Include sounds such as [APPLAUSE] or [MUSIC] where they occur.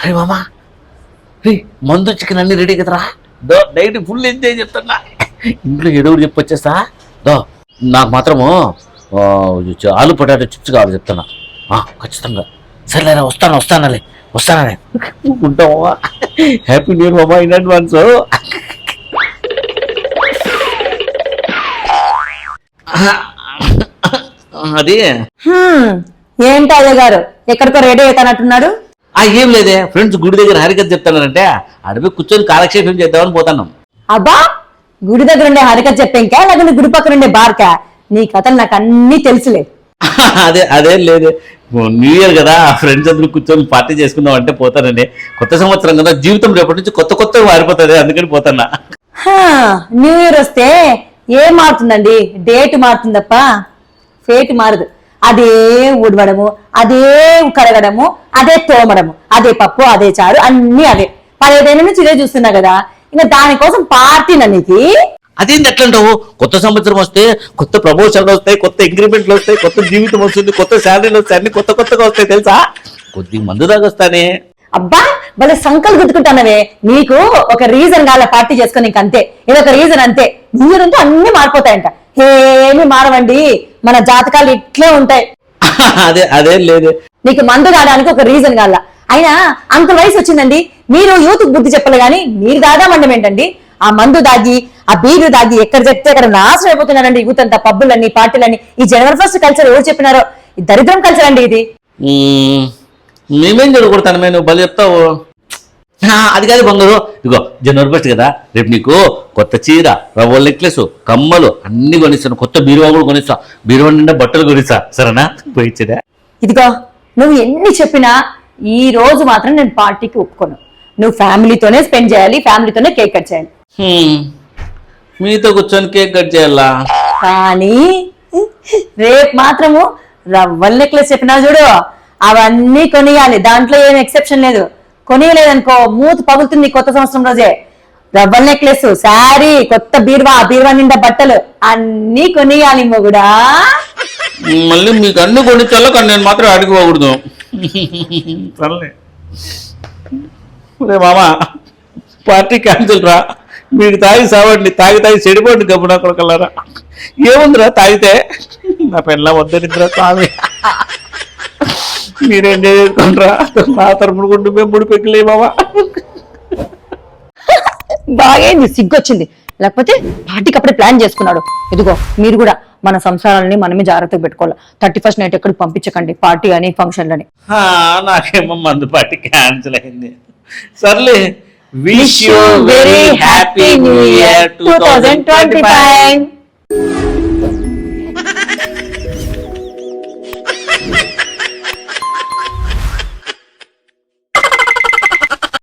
అరే మామా రే మందు చికెన్ అన్ని రెడీ కదరా? దో డైట్ ఫుల్ ఎంజాయ్ చెప్తున్నా ఇంట్లో ఏదో ఒకటి చెప్పొచ్చేస్తా. దో నాకు మాత్రము ఆలు పొటాటో చిప్స్ కావాలి చెప్తున్నా. ఖచ్చితంగా. సరేలేరా వస్తాను వస్తానులే వస్తాననే ఉంటావా హ్యాపీ న్యూ ఇయర్ మామా ఇన్ అడ్వాన్స్ అది ఏంటి అయ్య గారు ఎక్కడికో రెడీ అవుతానంటున్నారు ఆ ఏం లేదే. ఫ్రెండ్స్ గుడి దగ్గర హరికథ చెప్తానంటే అడిపి కూర్చొని కాలక్షేపం చేద్దామని పోతాను అబ్బా గుడి దగ్గర ఉండే హరికథ చెప్పాక లేకుంటే గుడి పక్కన ఉండే బార్కా? నీ కథలు నాకు అన్నీ తెలుసులే. [LAUGHS] అదే అదే లేదు. న్యూ ఇయర్ కదా ఫ్రెండ్స్ అందరూ కూర్చొని పార్టీ చేసుకుందాం అంటే పోతానండి కొత్త సంవత్సరం కదా జీవితం రేపటి నుంచి కొత్త కొత్త మారిపోతుంది అందుకని పోతానా న్యూ ఇయర్ వస్తే ఏం మారుతుందండి? డేట్ మారుతుంది తప్ప ఫేట్ మారదు. అదే ఊడవడము అదే కడగడము అదే తోమడము అదే పప్పు అదే చారు అన్ని అదే పదిహేను నుంచి ఇదే చూస్తున్నా కదా ఇంకా దానికోసం పార్టీ నీకు అదేంటి ఎట్లంటావు కొత్త సంవత్సరం వస్తే కొత్త ప్రమోషన్లు వస్తాయి కొత్త ఇంక్రిమెంట్లు వస్తాయి కొత్త జీవితం వస్తుంది కొత్త శాలరీలు వస్తాయి అన్ని కొత్త కొత్తగా వస్తాయి తెలుసా? కొద్ది మందు దాగొస్తానే అబ్బా భలే సంకల్ గుర్తుకుంటానవే నీకు ఒక రీజన్ కాల పార్టీ చేసుకొని నీకు అంతే. ఇదొక రీజన్ అంతే. ఇయర్ అంటే అన్ని మారిపోతాయంట. ఏమి మారవండి? మన జాతకాలు ఇట్లే ఉంటాయి. [LAUGHS] అదే అదే లేదు. నీకు మందు రావడానికి ఒక రీజన్ కాల అయినా అంత వయసు వచ్చిందండి. మీరు యూత్ బుద్ధి చెప్పలే గానీ మీరు దాదామండం ఏంటండి? ఆ మందు దాగి ఆ బీరు దాగి ఎక్కడ చెప్తే అక్కడ నాశనం అయిపోతున్నారండి యూత్ అంతా. పబ్బులన్నీ పార్టీలన్నీ. ఈ జనవరి ఫస్ట్ కల్చర్ ఎవరు చెప్పినారో? ఈ దరిద్రం కల్చర్ అండి ఇది. మ్మ్. మేము బలి చెప్తావు. అది కాదు బంగారు. ఇగో జనవరి ఫస్ట్ కదా? రేపు నీకు కొత్త చీర రవ్వ నెక్లెస్ కమ్మలు అన్ని కొనిస్తాను. కొత్త బీరువా కూడా కొనిస్తా. బీరువా నిండా బట్టలు కొనిస్తా. సరేనా? పోయిచ్చదా ఇదిగో నువ్వు ఎన్ని చెప్పినా ఈ రోజు మాత్రం నేను పార్టీకి ఒప్పుకోను. నువ్వు ఫ్యామిలీతోనే స్పెండ్ చేయాలి ఫ్యామిలీతోనే కేక్ కట్ చేయాలి. మీతో కూర్చొని కేక్ కట్ చేయాలా? కానీ రేపు మాత్రము రవ్వల్ నెక్లెస్ చెప్పినా చూడు అవన్నీ కొనియాలి. దాంట్లో ఏం ఎక్సెప్షన్ లేదు. కొనియలేదనుకో మూతి పగులుతుంది కొత్త సంవత్సరం రోజే. రవ్వల్ నెక్లెస్ శారీ కొత్త బీరువా బీరువా నిండా బట్టలు అన్నీ కొనియాలి మొగుడా. మళ్ళీ మీకు అన్ని కొనిచ్చాలో కానీ నేను మాత్రం అడిగిపోకూడదు సర్లే. రే మామా పార్టీ క్యాన్సిల్ రా. మీకు తాగి సావండి తాగి తాగి చెడిపోండి గబ్బున కొడకల్లారా. ఏముందిరా తాగితే? నా పెళ్ళ వద్దనిద్రా స్వామి. మీరేం చేసుకుంటారా నా తరపున కొంటూ మేము ముడి బాగైంది సిగ్గొచ్చింది. లేకపోతే పార్టీకి అప్పుడే ప్లాన్ చేసుకున్నాడు. ఇదిగో మీరు కూడా మన సంసారాలని మనమే జాగ్రత్తగా పెట్టుకోవాలి. థర్టీ ఫస్ట్ నైట్ ఎక్కడికి పంపించకండి పార్టీ అని ఫంక్షన్లని. నాకేమో మందు పార్టీ క్యాన్సిల్ అయింది. సర్లే wish you very happy new year two thousand twenty five